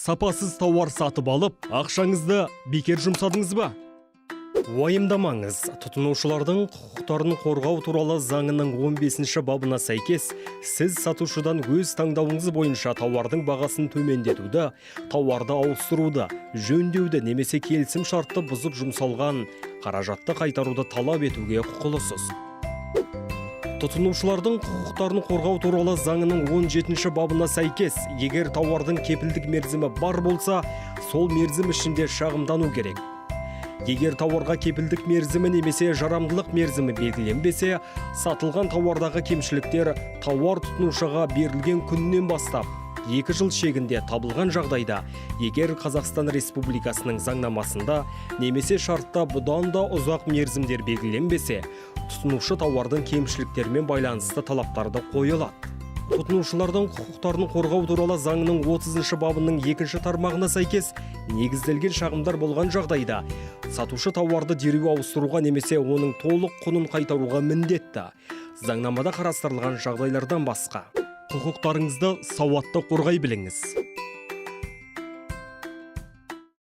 сапасыз тауар сатып алып ақшаңызды бекер жұмсадыңыз ба? Уайымдамаңыз. Тұтынушылардың құқықтарын қорғау туралы заңының 15 бабына сәйкес сіз сатушыдан өз таңдауыңыз бойынша тауардың бағасын төмендетуді тауарды ауыстыруды жөндеуді немесе келісім шартты бұзып жұмсалған қаражатты қайтаруды талап етуге құқылысыз. Тұтынушылардың құқықтарын қорғау туралы заңының 17 бабына сәйкес егер тауардың кепілдік мерзімі бар болса сол мерзім ішінде шағымдану керек. Егер тауарға кепілдік мерзімі немесе жарамдылық мерзімі белгіленбесе сатылған тауардағы кемшіліктер тауар тұтынушыға берілген күннен бастап екі жыл шегінде табылған жағдайда егер Қазақстан Республикасының заңнамасында немесе шартта бұдан да ұзақ мерзімдер белгіленбесе тұтынушы тауардың кемшіліктерімен байланысты талаптарды қойылады. Тұтынушылардың құқықтарын қорғау туралы заңның 30 бабының екінші тармағына сәйкес негізделген шағымдар болған жағдайда сатушы тауарды дереу ауыстыруға немесе оның толық құнын қайтаруға міндетті. Заңнамада қарастырылған жағдайлардан басқа. Құқықтарыңызды сауатты қорғай біліңіз.